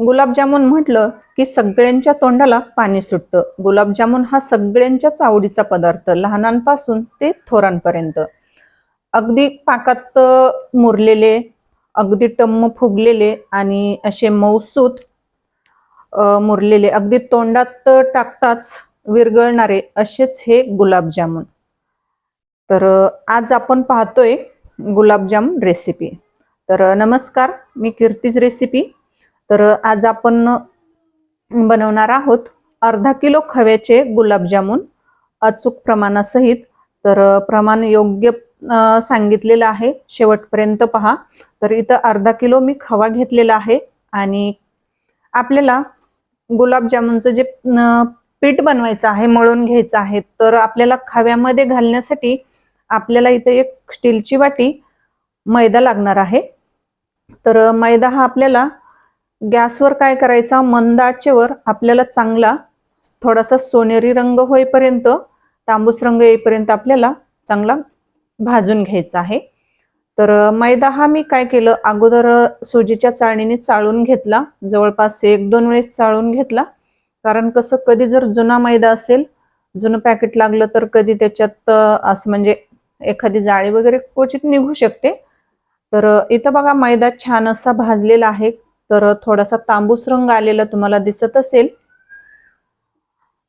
गुलाबजामुन म्हटलं की सगळ्यांच्या तोंडाला पाणी सुटतं. गुलाबजामुन हा सगळ्यांच्याच आवडीचा पदार्थ. लहानांपासून ते थोरांपर्यंत. अगदी पाकात मुरलेले अगदी टम्म फुगलेले आणि असे मौसूत मुरलेले अगदी तोंडात टाकताच विरघळणारे असेच हे गुलाबजामुन. तर आज आपण पाहतोय गुलाबजाम रेसिपी तर नमस्कार मी कीर्तीज रेसिपी तर आज आपण बनवणार आहोत अर्धा किलो खव्याचे गुलाबजामुन अचूक प्रमाणासहित. तर प्रमाण योग्य सांगितलेलं आहे. शेवटपर्यंत पहा. तर इथं अर्धा किलो मी खवा घेतलेला आहे आणि आपल्याला गुलाबजामुनचं जे पीठ बनवायचं आहे मळून घ्यायचं आहे तर आपल्याला खव्यामध्ये घालण्यासाठी आपल्याला इथे एक स्टीलची वाटी मैदा लागणार आहे. तर मैदा हा आपल्याला गॅसवर काय करायचा? मंद आचेवर आपल्याला चांगला थोडासा सोनेरी रंग होईपर्यंत तांबूस रंग येईपर्यंत आपल्याला चांगला भाजून घ्यायचा आहे. तर मैदा हा मी काय केलं? अगोदर सुजीच्या चाळणीने चाळून घेतला. जवळपास एक दोन वेळेस चाळून घेतला. कारण कसं कधी जर जुना मैदा असेल जुनं पॅकेट लागलं तर कधी त्याच्यात असं म्हणजे एखादी जाळी वगैरे क्वचित निघू शकते. तर इथं बघा मैदा छान असा भाजलेला आहे. तर थोडासा तांबूस रंग आलेला तुम्हाला दिसत असेल.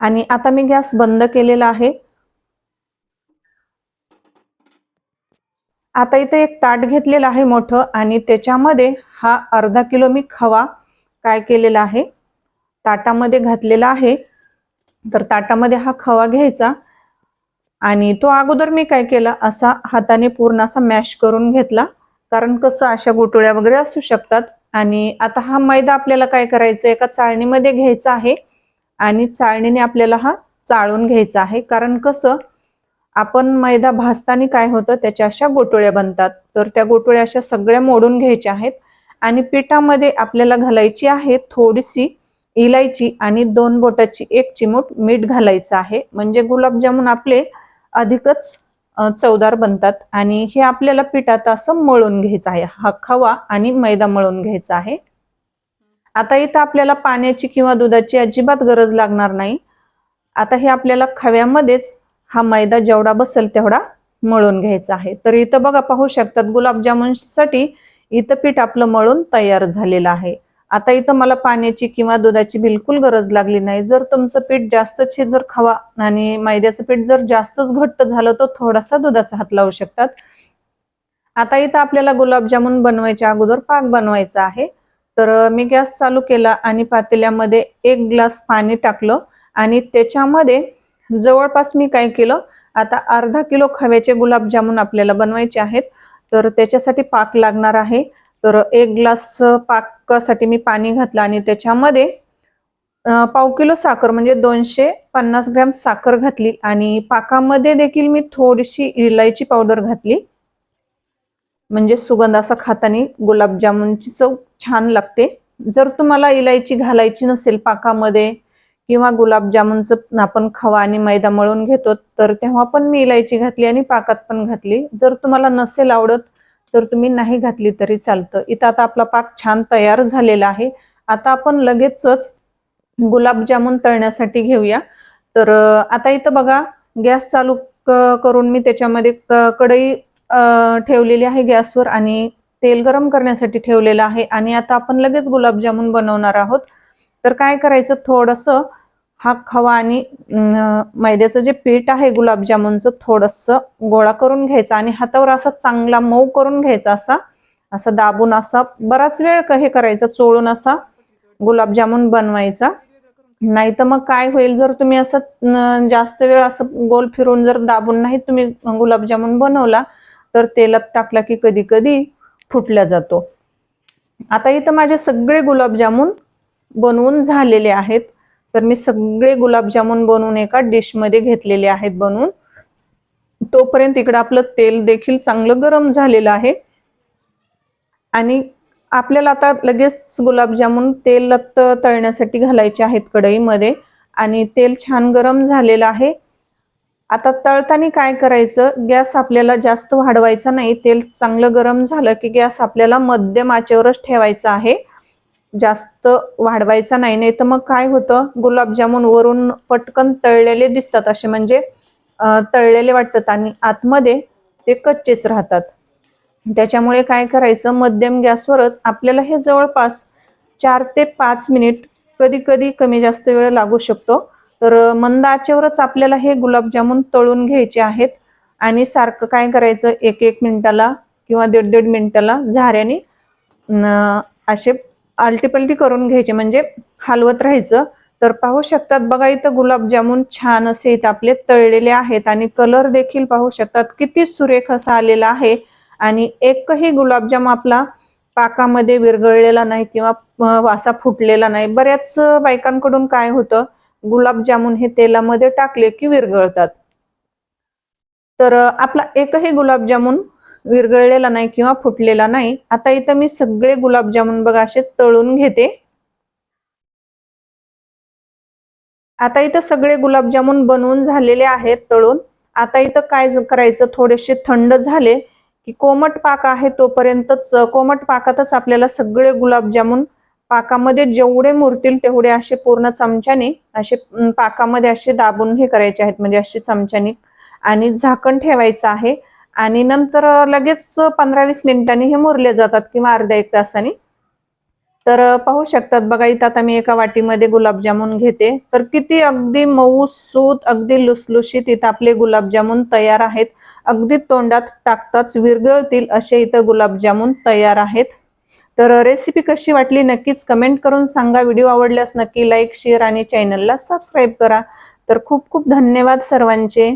आणि आता मी गॅस बंद केलेला आहे. आता इथे एक ताट घेतलेलं आहे मोठं आणि त्याच्यामध्ये हा अर्धा किलो मी खवा काय केलेला आहे. ताटामध्ये घातलेला आहे. तर ताटामध्ये हा खवा घ्यायचा. आणि तो अगोदर मी काय केला असा हाताने पूर्ण असा मॅश करून घेतला. कारण कसं अशा गुटुळ्या वगैरे असू शकतात. आणि आता हा मैदा आपल्याला काय करायचं एका चाळणीमध्ये घ्यायचा आहे. आणि चाळणीने आपल्याला हा चाळून घ्यायचा आहे. कारण कसं आपण मैदा भाजताना काय होतं त्याच्या अशा गोटोळ्या बनतात. तर त्या गोटोळ्या अशा सगळ्या मोडून घ्यायच्या आहेत. आणि पिठामध्ये आपल्याला घालायची आहे थोडीशी इलायची आणि दोन बोटाची एक चिमूट मीठ घालायचं आहे. म्हणजे गुलाबजामुन आपले अधिकच चवदार बनतात आणि हे आपल्याला पिठात असं मळून घ्यायचं आहे. हा खवा आणि मैदा मळून घ्यायचा आहे. आता इथं आपल्याला पाण्याची किंवा दुधाची अजिबात गरज लागणार नाही. आता हे आपल्याला खव्यामध्येच हा मैदा जेवढा बसेल तेवढा मळून घ्यायचा आहे. तर इथं बघा पाहू शकतात गुलाबजामुनसाठी इथं पीठ आपलं मळून तयार झालेलं आहे. आता इथं मला पाण्याची किंवा दुधाची बिलकुल गरज लागली नाही. जर तुमचं पीठ जास्तच हे जर खवा आणि मैद्याचं पीठ जर जास्तच घट्ट झालं तर थोडासा दुधाचा हात लावू शकतात. आता इथं आपल्याला गुलाबजामुन बनवायच्या अगोदर पाक बनवायचा आहे. तर मी गॅस चालू केला आणि पातेल्यामध्ये एक ग्लास पाणी टाकलं आणि त्याच्यामध्ये जवळपास मी काय केलं आता अर्धा किलो खव्याचे गुलाबजामुन आपल्याला बनवायचे आहेत. तर त्याच्यासाठी पाक लागणार आहे. तर एक ग्लास पाकासाठी मी पाणी घातलं आणि त्याच्यामध्ये पाव किलो साखर म्हणजे दोनशे पन्नास ग्रॅम साखर घातली आणि पाकामध्ये देखील मी थोडीशी इलायची पावडर घातली. म्हणजे सुगंध असा खातानी गुलाबजामुनची चव छान लागते. जर तुम्हाला इलायची घालायची नसेल पाकामध्ये किंवा गुलाबजामुनचं आपण खवा आणि मैदा मळून घेतो तर तेव्हा पण मी इलायची घातली आणि पाकात पण घातली. जर तुम्हाला नसेल आवडत तर तुम्ही नाही घातली तरी चालतं. इथं आता आपला पाक छान तयार झालेला आहे. आता आपण लगेचच गुलाबजामुन तळण्यासाठी घेऊया. तर आता इथं बघा गॅस चालू करून मी त्याच्यामध्ये कढई ठेवलेली आहे गॅसवर आणि तेल गरम करण्यासाठी ठेवलेलं आहे. आणि आता आपण लगेच गुलाबजामुन बनवणार आहोत. तर काय करायचं? थोडंसं हा खवा आणि मैद्याचं जे पीठ आहे गुलाबजामुनचं थोडंसं गोळा करून घ्यायचा आणि हातावर असा चांगला मऊ करून घ्यायचा असा असा दाबून असा बराच वेळ हे करायचं चोळून असा गुलाबजामुन बनवायचा. नाही तर मग काय होईल जर तुम्ही असं जास्त वेळ असं गोल फिरून जर दाबून नाही तुम्ही गुलाबजामुन बनवला तर तेलात टाकला की कधी कधी फुटला जातो. आता इथं माझे सगळे गुलाबजामुन बनवून झालेले आहेत. तर मी सगळे गुलाबजामुन बनवून एका डिशमध्ये घेतलेले आहेत बनवून. तोपर्यंत इकडं आपलं तेल देखील चांगलं गरम झालेलं आहे. आणि आपल्याला आता लगेच गुलाबजामुन तेल तळण्यासाठी घालायचे आहेत कढईमध्ये. आणि तेल छान गरम झालेलं आहे. आता तळताना काय करायचं? गॅस आपल्याला जास्त वाढवायचा नाही. तेल चांगलं गरम झालं की गॅस आपल्याला मध्यम आचेवरच ठेवायचा आहे. जास्त वाढवायचा नाही नाही तर मग काय होतं? गुलाबजामुन वरून पटकन तळलेले दिसतात असे म्हणजे तळलेले वाटतात आणि आतमध्ये ते कच्चेच राहतात. त्याच्यामुळे काय करायचं? मध्यम गॅसवरच आपल्याला हे जवळपास चार ते पाच मिनिट कधी कधी कमी जास्त वेळ लागू शकतो. तर मंद आचेवरच आपल्याला हे गुलाबजामुन तळून घ्यायचे आहेत आणि सारखं काय करायचं? एक एक मिनिटाला किंवा दीड दीड मिनिटाला झाऱ्याने असे आलटीपलटी करून घ्यायचे म्हणजे हलवत राहायचं. तर पाहू शकतात बघा इथं गुलाबजामुन छान असे इथं आपले तळलेले आहेत आणि कलर देखील पाहू शकतात. किती सुरेख असा आलेला आहे आणि एकही गुलाबजाम आपला पाकामध्ये विरघळलेला नाही किंवा वासा फुटलेला नाही. बऱ्याच बायकांकडून काय होतं गुलाबजामुन हे तेलामध्ये टाकले की विरघळतात. तर आपला एकही गुलाबजामुन विरघळलेला नाही किंवा फुटलेला नाही. आता इथं मी सगळे गुलाबजामुन बघा असे तळून घेते. आता इथं सगळे गुलाबजामुन बनवून झालेले आहेत तळून. आता इथं काय करायचं? थोडेसे थंड झाले की कोमट पाक आहे तोपर्यंतच कोमट पाकातच आपल्याला सगळे गुलाबजामुन पाकामध्ये जेवढे मुरतील तेवढे असे पूर्ण चमच्याने असे पाकामध्ये असे दाबून हे करायचे आहेत. म्हणजे असे चमच्याने आणि झाकण ठेवायचं आहे. आणि नंतर लगेच पंधरा वीस मिनिटांनी हे मुरले जातात किंवा अर्ध्या एक तासाने. तर पाहू शकतात बघा इथं आता मी एका वाटीमध्ये गुलाबजामुन घेते. तर किती अगदी मऊ सूत अगदी लुसलुशीत इथं आपले गुलाबजामुन तयार आहेत. अगदी तोंडात टाकताच विरघळतील असे इथं गुलाबजामुन तयार आहेत. तर रेसिपी कशी वाटली नक्कीच कमेंट करून सांगा. व्हिडिओ आवडल्यास नक्की लाईक शेअर आणि चॅनलला सबस्क्राईब करा. तर खूप खूप धन्यवाद सर्वांचे.